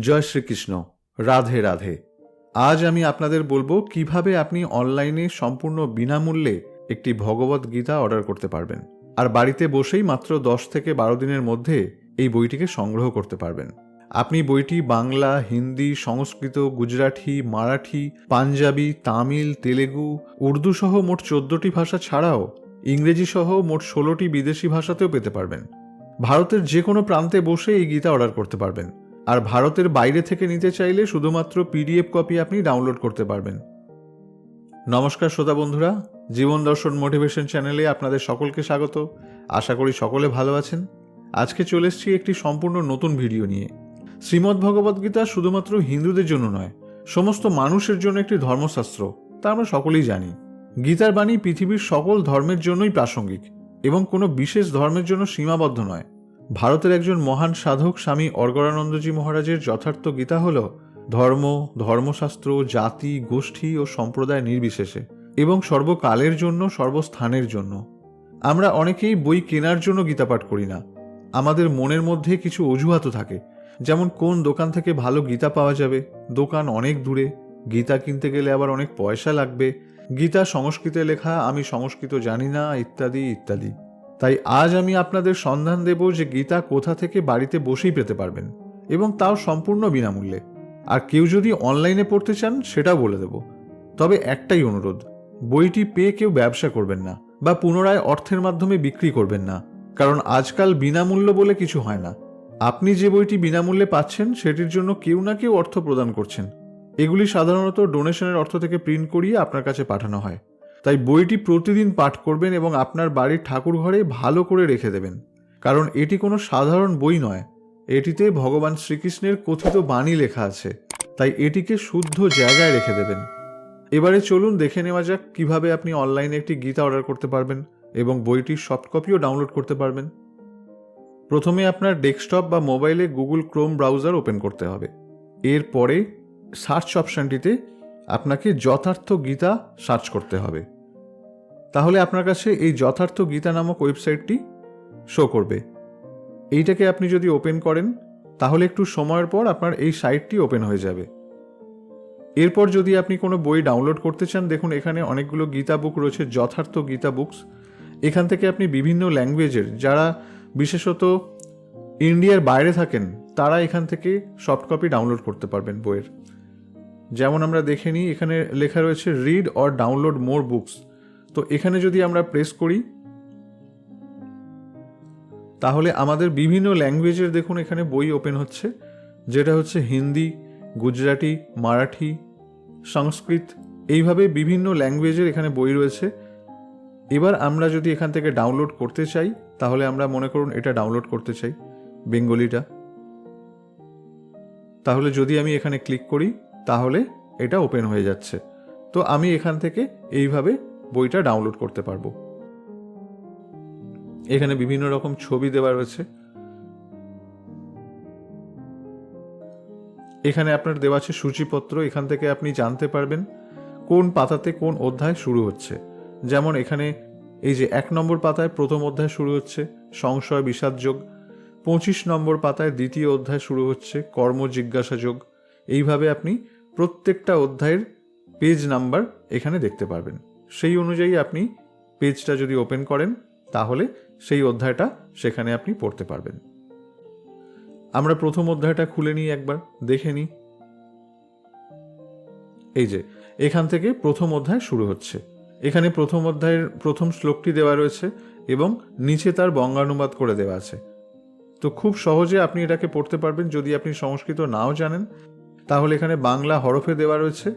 জয় শ্রীকৃষ্ণ, রাধে রাধে। আজ আমি আপনাদের বলব কীভাবে আপনি অনলাইনে সম্পূর্ণ বিনামূল্যে একটি ভগবত গীতা অর্ডার করতে পারবেন। আর বাড়িতে বসেই মাত্র দশ থেকে বারো দিনের মধ্যে এই বইটিকে সংগ্রহ করতে পারবেন। আপনি বইটি বাংলা, হিন্দি, সংস্কৃত, গুজরাটি, মারাঠি, পাঞ্জাবি, তামিল, তেলেগু, উর্দু সহ মোট চোদ্দটি ভাষা ছাড়াও ইংরেজি সহ মোট ষোলোটি বিদেশি ভাষাতেও পেতে পারবেন। ভারতের যে কোনো প্রান্তে বসে এই গীতা অর্ডার করতে পারবেন। আর ভারতের বাইরে থেকে নিতে চাইলে শুধুমাত্র পিডিএফ কপি আপনি ডাউনলোড করতে পারবেন। নমস্কার শ্রোতা বন্ধুরা, জীবন দর্শন মোটিভেশন চ্যানেলে আপনাদের সকলকে স্বাগত। আশা করি সকলে ভালো আছেন। আজকে চলে এসেছি একটি সম্পূর্ণ নতুন ভিডিও নিয়ে। শ্রীমদ্ ভগবদ্গীতা শুধুমাত্র হিন্দুদের জন্য নয়, সমস্ত মানুষের জন্য একটি ধর্মশাস্ত্র, তা আমরা সকলেই জানি। গীতার বাণী পৃথিবীর সকল ধর্মের জন্যই প্রাসঙ্গিক এবং কোনো বিশেষ ধর্মের জন্য সীমাবদ্ধ নয়। ভারতের একজন মহান সাধক স্বামী অর্গরানন্দজি মহারাজের যথার্থ গীতা হল ধর্ম, ধর্মশাস্ত্র, জাতি, গোষ্ঠী ও সম্প্রদায় নির্বিশেষে, এবং সর্বকালের জন্য, সর্বস্থানের জন্য। আমরা অনেকেই বই কেনার জন্য গীতা পাঠ করি না। আমাদের মনের মধ্যে কিছু অজুহাতও থাকে, যেমন কোন দোকান থেকে ভালো গীতা পাওয়া যাবে, দোকান অনেক দূরে, গীতা কিনতে গেলে আবার অনেক পয়সা লাগবে, গীতা সংস্কৃতে লেখা, আমি সংস্কৃত জানি না, ইত্যাদি ইত্যাদি। তাই আজ আমি আপনাদের সন্ধান দেব যে গীতা কোথা থেকে বাড়িতে বসেই পেতে পারবেন এবং তাও সম্পূর্ণ বিনামূল্যে। আর কেউ যদি অনলাইনে পড়তে চান, সেটাও বলে দেব। তবে একটাই অনুরোধ, বইটি পেয়ে কেউ ব্যবসা করবেন না বা পুনরায় অর্থের মাধ্যমে বিক্রি করবেন না, কারণ আজকাল বিনামূল্য বলে কিছু হয় না। আপনি যে বইটি বিনামূল্যে পাচ্ছেন, সেটির জন্য কেউ না কেউ অর্থ প্রদান করছেন। এগুলি সাধারণত ডোনেশনের অর্থ থেকে প্রিন্ট করিয়ে আপনার কাছে পাঠানো হয়। তাই বইটি প্রতিদিন পাঠ করবেন এবং আপনার বাড়ির ঠাকুর ঘরে ভালো করে রেখে দেবেন। কারণ এটি কোনো সাধারণ বই নয়। এটিতে ভগবান শ্রীকৃষ্ণের কথিত বাণী লেখা আছে। তাই এটিকে শুদ্ধ জায়গায় রেখে দেবেন। এবারে চলুন দেখে নেওয়া যাক কীভাবে আপনি অনলাইনে একটি গীতা অর্ডার করতে পারবেন এবং বইটির সফট কপিও ডাউনলোড করতে পারবেন। প্রথমে আপনার ডেস্কটপ বা মোবাইলে গুগল ক্রোম ব্রাউজার ওপেন করতে হবে। এরপরে সার্চ অপশানটিতে আপনাকে যথার্থ গীতা সার্চ করতে হবে। তাহলে আপনার কাছে এই যথার্থ গীতা নামক ওয়েবসাইটটি শো করবে। এইটাকে আপনি যদি ওপেন করেন, তাহলে একটু সময়ের পর আপনার এই সাইটটি ওপেন হয়ে যাবে। এরপর যদি আপনি কোনো বই ডাউনলোড করতে চান, দেখুন এখানে অনেকগুলো গীতা বুক রয়েছে, যথার্থ গীতা বুকস এখান থেকে আপনি বিভিন্ন ল্যাঙ্গুয়েজের যারা বিশেষত ইন্ডিয়ার বাইরে থাকেন, তারা এখান থেকে সফট কপি ডাউনলোড করতে পারবেন বইয়ের। যেমন আমরা দেখে নিই, এখানে লেখা রয়েছে read or download more books তো এখানে যদি আমরা প্রেস করি, তাহলে আমাদের বিভিন্ন ল্যাঙ্গুয়েজের দেখুন এখানে বই ওপেন হচ্ছে, যেটা হচ্ছে হিন্দি, গুজরাটি, মারাঠি, সংস্কৃত, এইভাবে বিভিন্ন ল্যাঙ্গুয়েজের এখানে বই রয়েছে। এবার আমরা যদি এখান থেকে ডাউনলোড করতে চাই, তাহলে আমরা মনে করুন এটা ডাউনলোড করতে চাই, বেঙ্গলিটা। তাহলে যদি আমি এখানে ক্লিক করি, তাহলে এটা ওপেন হয়ে যাচ্ছে। তো আমি এখান থেকে এইভাবে বইটা ডাউনলোড করতে পারব। এখানে বিভিন্ন রকম ছবি দেওয়া রয়েছে। এখানে আপনার দেওয়া আছে সূচিপত্র, এখান থেকে আপনি জানতে পারবেন কোন পাতাতে কোন অধ্যায় শুরু হচ্ছে। যেমন এখানে এই যে এক নম্বর পাতায় প্রথম অধ্যায় শুরু হচ্ছে, সংশয়, বিষাদ যোগ। পঁচিশ নম্বর পাতায় দ্বিতীয় অধ্যায় শুরু হচ্ছে, কর্ম, জিজ্ঞাসা যোগ। এইভাবে আপনি প্রত্যেকটা অধ্যায়ের পেজ নাম্বার এখানে দেখতে পারবেন। সেই অনুযায়ী আপনি পেজটা যদি ওপেন করেন, তাহলে সেই অধ্যায়টা সেখানে আপনি পড়তে পারবেন। আমরা প্রথম অধ্যায়টা খুলে নিই একবার, দেখে নিই। এই যে, এখান থেকে প্রথম অধ্যায় শুরু হচ্ছে। এখানে প্রথম অধ্যায়ের প্রথম শ্লোকটি দেওয়া রয়েছে এবং নিচে তার বঙ্গানুবাদ করে দেওয়া আছে। তো খুব সহজে আপনি এটাকে পড়তে পারবেন, যদি আপনি সংস্কৃত নাও জানেন। তাহলে এখানে বাংলা হরফে দেওয়া রয়েছে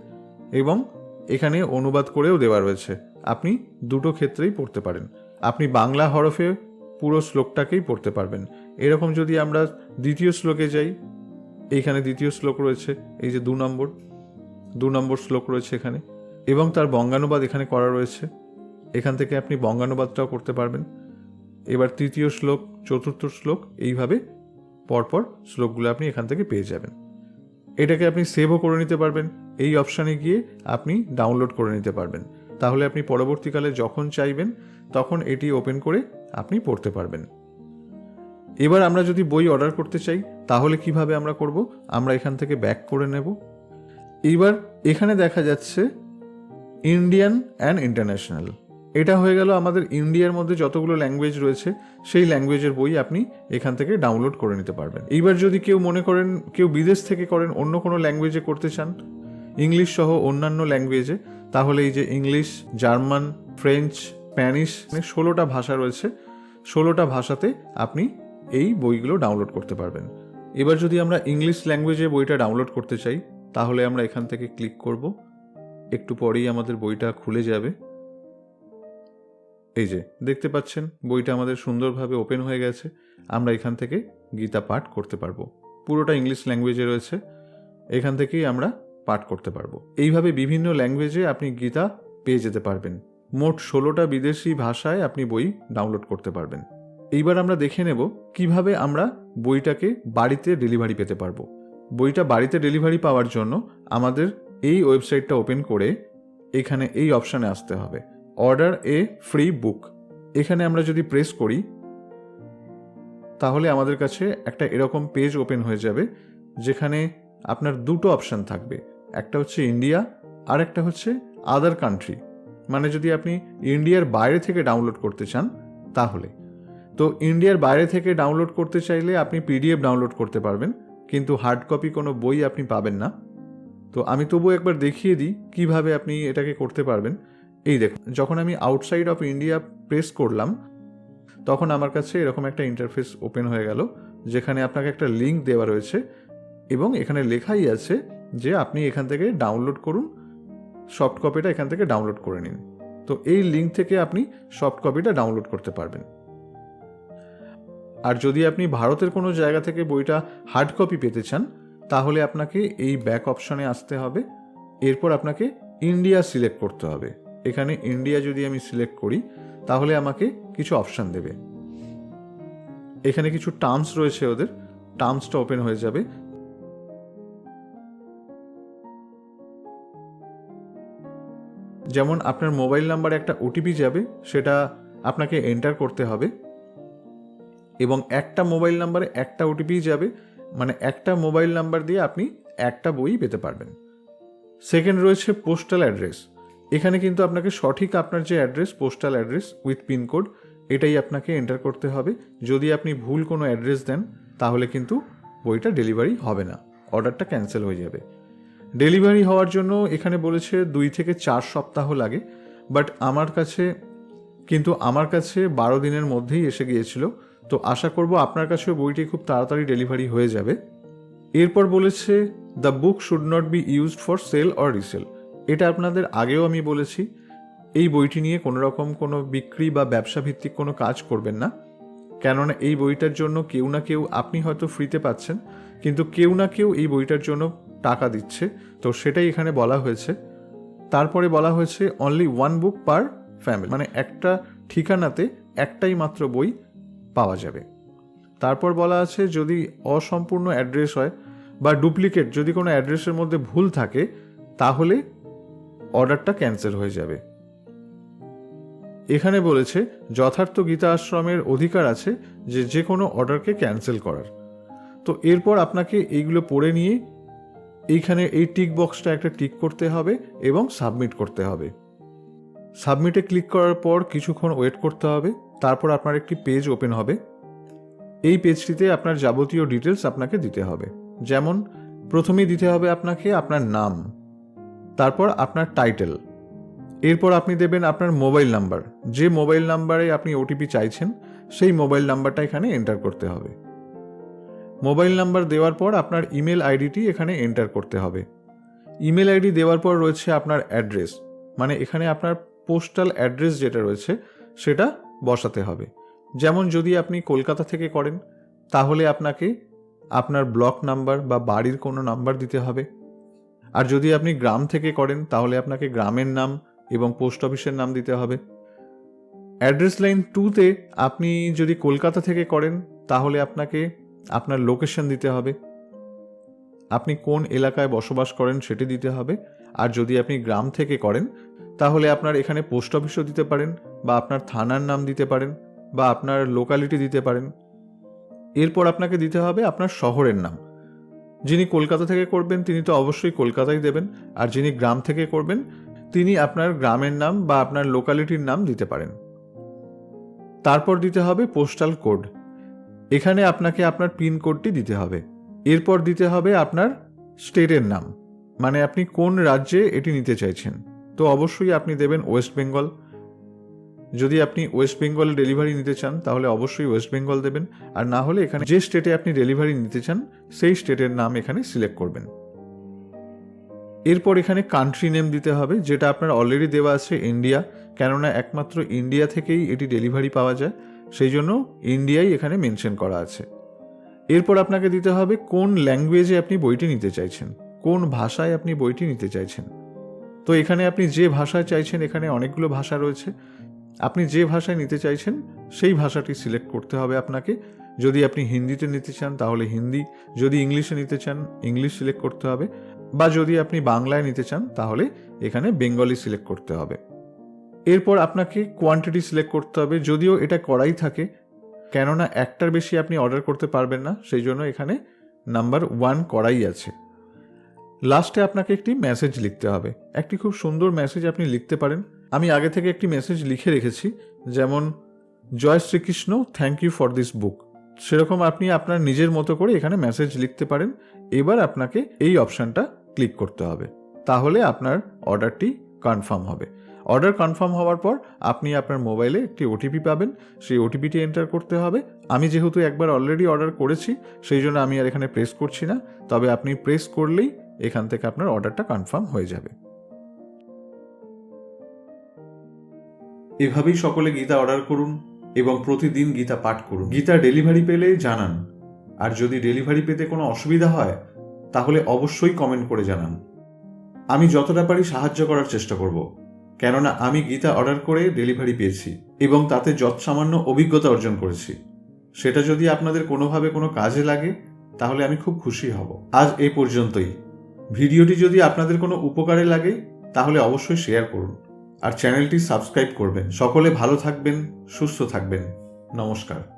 এবং এখানে অনুবাদ করেও দেওয়া রয়েছে। আপনি দুটো ক্ষেত্রেই পড়তে পারেন। আপনি বাংলা হরফে পুরো শ্লোকটাকেই পড়তে পারবেন। এরকম যদি আমরা দ্বিতীয় শ্লোকে যাই, এইখানে দ্বিতীয় শ্লোক রয়েছে, এই যে দু নম্বর। দু নম্বর শ্লোক রয়েছে এখানে। এবং তার বঙ্গানুবাদ এখানে করা রয়েছে। এখান থেকে আপনি বঙ্গানুবাদটাও করতে পারবেন। এবার তৃতীয় শ্লোক, চতুর্থ শ্লোক, এইভাবে পরপর শ্লোকগুলো আপনি এখান থেকে পেয়ে যাবেন। এটাকে আপনি সেভও করে নিতে পারবেন। এই অপশানে গিয়ে আপনি ডাউনলোড করে নিতে পারবেন। তাহলে আপনি পরবর্তীকালে যখন চাইবেন, তখন এটি ওপেন করে আপনি পড়তে পারবেন। এবার আমরা যদি বই অর্ডার করতে চাই, তাহলে কীভাবে আমরা করব? আমরা এখান থেকে ব্যাক করে নেব। এইবার এখানে দেখা যাচ্ছে ইন্ডিয়ান অ্যান্ড ইন্টারন্যাশনাল এটা হয়ে গেল আমাদের ইন্ডিয়ার মধ্যে যতগুলো ল্যাঙ্গুয়েজ রয়েছে, সেই ল্যাঙ্গুয়েজের বই আপনি এখান থেকে ডাউনলোড করে নিতে পারবেন। এইবার যদি কেউ মনে করেন, কেউ বিদেশ থেকে করেন, অন্য কোনো ল্যাঙ্গুয়েজে করতে চান ইংলিশ সহ অন্যান্য ল্যাঙ্গুয়েজে তাহলে এই যে ইংলিশ জার্মান ফ্রেঞ্চ স্প্যানিশ ষোলোটা ভাষা রয়েছে, ষোলোটা ভাষাতে আপনি এই বইগুলো ডাউনলোড করতে পারবেন। এবার যদি আমরা ইংলিশ ল্যাঙ্গুয়েজে বইটা ডাউনলোড করতে চাই, তাহলে আমরা এখান থেকে ক্লিক করব। একটু পরেই আমাদের বইটা খুলে যাবে। এই যে, দেখতে পাচ্ছেন, বইটা আমাদের সুন্দরভাবে ওপেন হয়ে গেছে। আমরা এখান থেকে গীতা পাঠ করতে পারব। পুরোটা ইংলিশ ল্যাঙ্গুয়েজে রয়েছে। এখান থেকেই আমরা পাঠ করতে পারব। এইভাবে বিভিন্ন ল্যাঙ্গুয়েজে আপনি গীতা পেয়ে যেতে পারবেন। মোট ষোলোটা বিদেশি ভাষায় আপনি বই ডাউনলোড করতে পারবেন। এইবার আমরা দেখে নেব কীভাবে আমরা বইটাকে বাড়িতে ডেলিভারি পেতে পারব। বইটা বাড়িতে ডেলিভারি পাওয়ার জন্য আমাদের এই ওয়েবসাইটটা ওপেন করে এখানে এই অপশানে আসতে হবে। অর্ডার এ ফ্রি বুক এখানে আমরা যদি প্রেস করি, তাহলে আমাদের কাছে একটা এরকম পেজ ওপেন হয়ে যাবে, যেখানে আপনার দুটো অপশান থাকবে। একটা হচ্ছে ইন্ডিয়া আর একটা হচ্ছে আদার কান্ট্রি মানে যদি আপনি ইন্ডিয়ার বাইরে থেকে ডাউনলোড করতে চান, তাহলে। তো ইন্ডিয়ার বাইরে থেকে ডাউনলোড করতে চাইলে আপনি পিডিএফ ডাউনলোড করতে পারবেন, কিন্তু হার্ড কপি কোনো বই আপনি পাবেন না। তো আমি তবুও একবার দেখিয়ে দিই কীভাবে আপনি এটাকে করতে পারবেন। এই দেখুন, যখন আমি আউটসাইড অফ ইন্ডিয়া প্রেস করলাম, তখন আমার কাছে এরকম একটা ইন্টারফেস ওপেন হয়ে গেল, যেখানে আপনাকে একটা লিঙ্ক দেওয়া রয়েছে এবং এখানে লেখাই আছে যে আপনি এখান থেকে ডাউনলোড করুন সফট কপিটা এখান থেকে ডাউনলোড করে নিন। তো এই লিঙ্ক থেকে আপনি সফট কপিটা ডাউনলোড করতে পারবেন। আর যদি আপনি ভারতের কোনো জায়গা থেকে বইটা হার্ড কপি পেতে চান, তাহলে আপনাকে এই ব্যাক অপশনে আসতে হবে, এরপর আপনাকে ইন্ডিয়া সিলেক্ট করতে হবে। এখানে ইন্ডিয়া যদি আমি সিলেক্ট করি, তাহলে আমাকে কিছু অপশান দেবে। এখানে কিছু টার্মস রয়েছে ওদের। টার্মসটা ওপেন হয়ে যাবে। যেমন আপনার মোবাইল নাম্বারে একটা ওটিপি যাবে, সেটা আপনাকে এন্টার করতে হবে। এবং একটা মোবাইল নাম্বারে একটা ওটিপি যাবে মানে একটা মোবাইল নাম্বার দিয়ে আপনি একটা বই পেতে পারবেন। সেকেন্ড রয়েছে পোস্টাল অ্যাড্রেস এখানে কিন্তু আপনাকে সঠিক আপনার যে address postal address with pincode এটাই আপনাকে এন্টার করতে হবে। যদি আপনি ভুল কোনো অ্যাড্রেস দেন, তাহলে কিন্তু বইটা ডেলিভারি হবে না। অর্ডারটা ক্যান্সেল হয়ে যাবে। ডেলিভারি হওয়ার জন্য এখানে বলেছে দুই থেকে চার সপ্তাহ লাগে। বাট আমার কাছে, কিন্তু আমার কাছে বারো দিনের মধ্যেই এসে গিয়েছিল। তো আশা করব আপনার কাছেও বইটি খুব তাড়াতাড়ি ডেলিভারি হয়ে যাবে। এরপর বলেছে the book should not be used for sale or resale এটা আপনাদের আগেও আমি বলেছি, এই বইটি নিয়ে কোনো রকম কোনো বিক্রি বা ব্যবসা ভিত্তিক কোনো কাজ করবেন না। কেননা এই বইটার জন্য কেউ না কেউ, আপনি হয়তো ফ্রিতে পাচ্ছেন, কিন্তু কেউ না কেউ এই বইটার জন্য টাকা দিচ্ছে। তো সেটাই এখানে বলা হয়েছে। তারপরে বলা হয়েছে only one book per family মানে একটা ঠিকানাতে একটাই মাত্র বই পাওয়া যাবে। তারপর বলা আছে, যদি অসম্পূর্ণ অ্যাড্রেস হয় বা ডুপ্লিকেট, যদি কোনো অ্যাড্রেসের মধ্যে ভুল থাকে, তাহলে অর্ডারটা ক্যান্সেল হয়ে যাবে। এখানে বলেছে, যথার্থ গীতা আশ্রমের অধিকার আছে যে যে কোনো অর্ডারকে ক্যান্সেল করার। তো এরপর আপনাকে এইগুলো পড়ে নিয়ে এইখানে এই টিক বক্সটা একটা টিক করতে হবে এবং সাবমিট করতে হবে। সাবমিটে ক্লিক করার পর কিছুক্ষণ ওয়েট করতে হবে, তারপর আপনার একটি পেজ ওপেন হবে। এই পেজটিতে আপনার যাবতীয় ডিটেলস আপনাকে দিতে হবে। যেমন, প্রথমেই দিতে হবে আপনাকে আপনার নাম। তারপর আপনার টাইটেল এরপর আপনি দেবেন আপনার মোবাইল নাম্বার যে মোবাইল নাম্বারে আপনি ওটিপি চাইছেন, সেই মোবাইল নাম্বারটা এখানে এন্টার করতে হবে। মোবাইল নাম্বার দেওয়ার পর আপনার ইমেল আইডিটি এখানে এন্টার করতে হবে। ইমেল আইডি দেওয়ার পর রয়েছে আপনার অ্যাড্রেস মানে এখানে আপনার পোস্টাল অ্যাড্রেস যেটা রয়েছে, সেটা বসাতে হবে। যেমন যদি আপনি কলকাতা থেকে করেন, তাহলে আপনাকে আপনার ব্লক নাম্বার বা বাড়ির কোনো নাম্বার দিতে হবে। আর যদি আপনি গ্রাম থেকে করেন, তাহলে আপনাকে গ্রামের নাম এবং পোস্ট অফিসের নাম দিতে হবে। অ্যাড্রেস লাইন টুতে আপনি যদি কলকাতা থেকে করেন, তাহলে আপনাকে আপনার লোকেশন দিতে হবে। আপনি কোন এলাকায় বসবাস করেন সেটি দিতে হবে। আর যদি আপনি গ্রাম থেকে করেন, তাহলে আপনার এখানে পোস্ট অফিসও দিতে পারেন বা আপনার থানার নাম দিতে পারেন বা আপনার লোকালিটি দিতে পারেন। এরপর আপনাকে দিতে হবে আপনার শহরের নাম। যিনি কলকাতা থেকে করবেন, তিনি তো অবশ্যই কলকাতায় দেবেন। আর যিনি গ্রাম থেকে করবেন, তিনি আপনার গ্রামের নাম বা আপনার লোকালিটির নাম দিতে পারেন। তারপর দিতে হবে পোস্টাল কোড এখানে আপনাকে আপনার পিন কোডটি দিতে হবে। এরপর দিতে হবে আপনার স্টেটের নাম। মানে আপনি কোন রাজ্যে এটি নিতে চাইছেন। তো অবশ্যই আপনি দেবেন ওয়েস্ট বেঙ্গল যদি আপনি ওয়েস্ট বেঙ্গলে ডেলিভারি নিতে চান, তাহলে অবশ্যই ওয়েস্ট বেঙ্গল দেবেন। আর না হলে এখানে যে স্টেটে আপনি ডেলিভারি নিতে চান, সেই স্টেটের নাম এখানে সিলেক্ট করবেন। এরপর এখানে কান্ট্রি নেম দিতে হবে, যেটা আপনার অলরেডি দেওয়া আছে ইন্ডিয়া কেননা একমাত্র ইন্ডিয়া থেকেই এটি ডেলিভারি পাওয়া যায়, সেই জন্য ইন্ডিয়াই এখানে মেনশন করা আছে। এরপর আপনাকে দিতে হবে কোন ল্যাঙ্গুয়েজে আপনি বইটি নিতে চাইছেন, কোন ভাষায় আপনি বইটি নিতে চাইছেন। তো এখানে আপনি যে ভাষায় চাইছেন, এখানে অনেকগুলো ভাষা রয়েছে। আপনি যে ভাষায় নিতে চাইছেন, সেই ভাষাটি সিলেক্ট করতে হবে আপনাকে। যদি আপনি হিন্দিতে নিতে চান, তাহলে হিন্দি। যদি ইংলিশে নিতে চান, ইংলিশ সিলেক্ট করতে হবে। বা যদি আপনি বাংলায় নিতে চান, তাহলে এখানে বেঙ্গলি সিলেক্ট করতে হবে। এরপর আপনাকে কোয়ান্টিটি সিলেক্ট করতে হবে। যদিও এটা করাই থাকে, কেননা একটার বেশি আপনি অর্ডার করতে পারবেন না, সেই জন্য এখানে নাম্বার ওয়ান করাই আছে। লাস্টে আপনাকে একটি মেসেজ লিখতে হবে। একটি খুব সুন্দর মেসেজ আপনি লিখতে পারেন। আমি আগে থেকে একটি মেসেজ লিখে রেখেছি, যেমন, জয় Shrikrishna thank you for this book সেরকম আপনি আপনার নিজের মতো করে এখানে মেসেজ লিখতে পারেন। এবার আপনাকে এই অপশানটা ক্লিক করতে হবে। তাহলে আপনার অর্ডারটি কনফার্ম হবে। অর্ডার কনফার্ম হওয়ার পর আপনি আপনার মোবাইলে একটি ওটিপি পাবেন। সেই ওটিপিটি এন্টার করতে হবে। আমি যেহেতু একবার অলরেডি অর্ডার করেছি, সেই জন্য আমি আর এখানে প্রেস করছি না। তবে আপনি প্রেস করলেই এখান থেকে আপনার অর্ডারটা কনফার্ম হয়ে যাবে। এভাবেই সকলে গীতা অর্ডার করুন এবং প্রতিদিন গীতা পাঠ করুন। গীতা ডেলিভারি পেলে জানান। আর যদি ডেলিভারি পেতে কোনো অসুবিধা হয়, তাহলে অবশ্যই কমেন্ট করে জানান। আমি যতটা পারি সাহায্য করার চেষ্টা করব, কেননা আমি গীতা অর্ডার করে ডেলিভারি পেয়েছি এবং তাতে যৎসামান্য অভিজ্ঞতা অর্জন করেছি। সেটা যদি আপনাদের কোনোভাবে কোনো কাজে লাগে, তাহলে আমি খুব খুশি হব। আজ এ পর্যন্তই। ভিডিওটি যদি আপনাদের কোনো উপকারে লাগে, তাহলে অবশ্যই শেয়ার করুন। আর চ্যানেলটি সাবস্ক্রাইব করবেন। সকলে ভালো থাকবেন সুস্থ থাকবেন। নমস্কার।